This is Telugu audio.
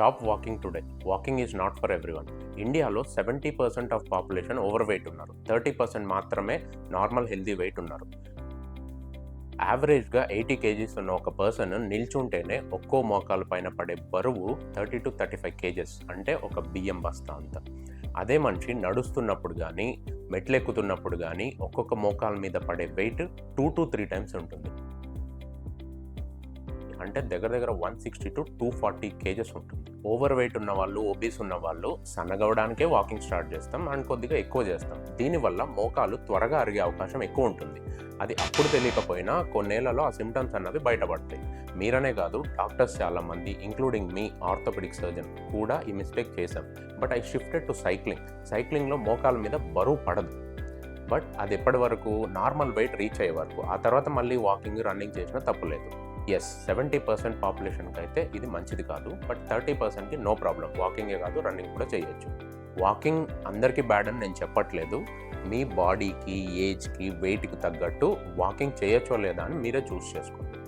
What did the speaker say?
Stop walking today. Walking is not for everyone. ఇండియాలో seventy percent of population over weight ఉన్నారు. థర్టీ పర్సెంట్ మాత్రమే నార్మల్ హెల్దీ వెయిట్ ఉన్నారు. యావరేజ్గా ఎయిటీ కేజీస్ ఉన్న ఒక పర్సన్ నిల్చుంటేనే ఒక్కో మోకాలు పైన పడే బరువు thirty to thirty five kgs అంటే ఒక బియ్యం బస్తా అంత. అదే మనిషి నడుస్తున్నప్పుడు కానీ మెట్లెక్కుతున్నప్పుడు కానీ ఒక్కొక్క మోకాల మీద పడే weight two to three times ఉంటుంది. అంటే దగ్గర దగ్గర one sixty to two forty kgs ఉంటుంది. ఓవర్ వెయిట్ ఉన్న వాళ్ళు ఒబీస్ ఉన్న వాళ్ళు సన్నగవడానికే వాకింగ్ స్టార్ట్ చేస్తాం అండ్ కొద్దిగా ఎక్కువ చేస్తాం. దీనివల్ల మోకాలు త్వరగా అరిగే అవకాశం ఎక్కువ ఉంటుంది. అది అప్పుడు తెలియకపోయినా కొన్నేళ్ళలో ఆ సిమ్టమ్స్ అన్నవి బయటపడతాయి. మీరనే కాదు డాక్టర్స్ చాలామంది ఇంక్లూడింగ్ మీ ఆర్థోపెడిక్ సర్జన్ కూడా ఈ మిస్టేక్ చేశాం. But I shifted to cycling సైక్లింగ్లో మోకాల మీద బరువు పడదు. బట్ అది ఎప్పటి వరకు? నార్మల్ వెయిట్ రీచ్ అయ్యే వరకు. ఆ తర్వాత మళ్ళీ వాకింగ్ రన్నింగ్ చేసినా తప్పులేదు. ఎస్ సెవెంటీ పర్సెంట్ పాపులేషన్కి అయితే ఇది మంచిది కాదు బట్ థర్టీ పర్సెంట్కి నో ప్రాబ్లం వాకింగే కాదు రన్నింగ్ కూడా చేయొచ్చు. వాకింగ్ అందరికీ బ్యాడ్ అని నేను చెప్పట్లేదు. మీ బాడీకి ఏజ్కి వెయిట్కి తగ్గట్టు వాకింగ్ చేయొచ్చో లేదా అని మీరే చూస్ చేసుకోండి.